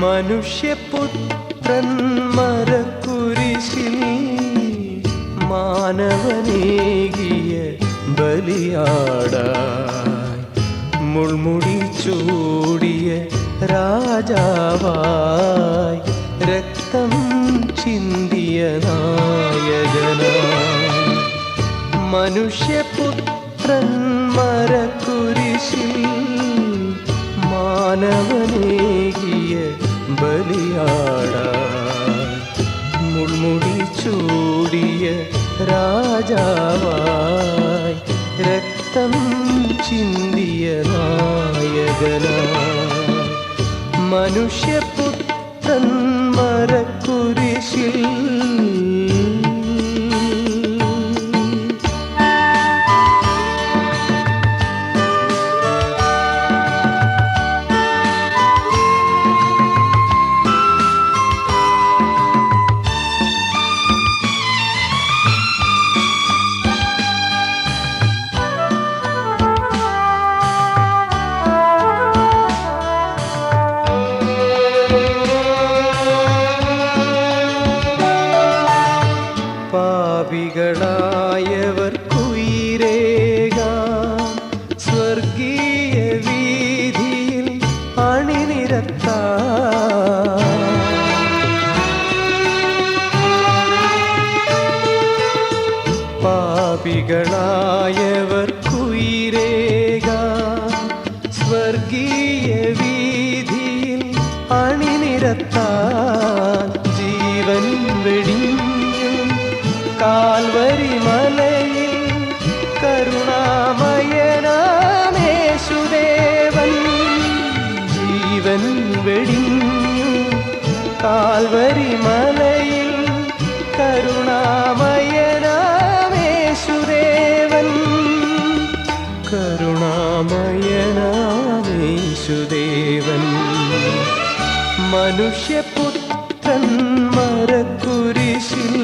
മനുഷ്യപുത്രൻ മരക്കുരിശിൽ മാനവനേകിയ ബലിയാടായി. മുൾമുടി ചൂടിയ രാജാവായി. രക്തം ചിന്തിയ നായകന മനുഷ്യപുത്രൻ മരക്കുരിശിൽ മാനവനേകിയ ബലിയാടായി മുൾമുടി ചൂടിയ രാജാവായി രക്തം ചിന്തിയ നായകനായി. മനുഷ്യപുത്രൻ മരക്കുരിശിൽ പാപികളായവർക്കുയിരേകാം സ്വർഗീയ വീതിയിൽ അണിനിരത്ത. പാപികളായവർ കുയിരേക. സ്വർഗീയ വീതിയിൽ അണിനിരത്താൻ കാൽവരി മലയിൽ കരുണാമയനാമേശുദേവൻ. ജീവൻ വെടിഞ്ഞു കാൽവരി മലയിൽ കരുണാമയനാമേശുദേവൻ. കരുണാമയനാമേശുദേവൻ. മനുഷ്യപുത്രൻ മരക്കുരിശിൽ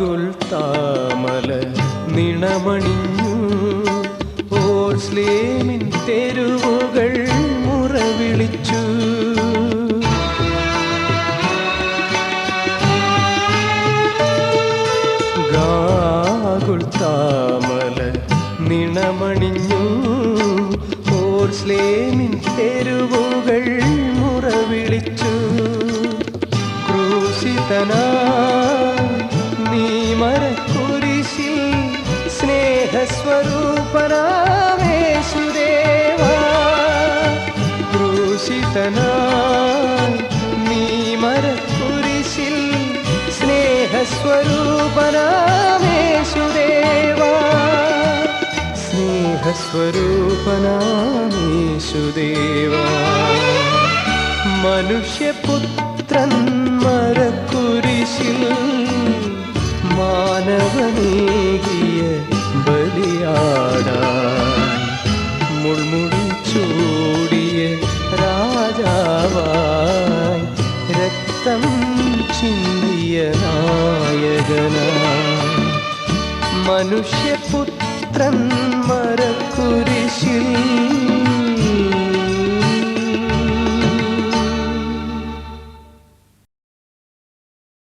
താമല നിണമണിഞ്ഞു. ഓസ്ലേമിൻ തെരുവുകൾ മുറവിളിച്ചു. ഗാഗുൽ താമല നിണമണിഞ്ഞു. ഓർസ്ലേമിൻ തെരുവുകൾ മുറവിളിച്ചു. ക്രൂശിതനാ സ്നേഹസ്വരൂപനാമേശുദേവ ക്രൂശിതനാ നീ മരക്കുരിശിൽ സ്നേഹസ്വരൂപനാമേശുദേവ സ്നേഹസ്വരൂപനാമേശുദേവ മനുഷ്യപുത്രൻ മരക്കുരിശിൽ മാനവനേകിയ ബലിയാടായി മുൾമുടി ചൂടിയ രാജാവായി രക്തം ചിന്തിയ നായകനായി. മനുഷ്യപുത്രൻ മരക്കുരിശിൽ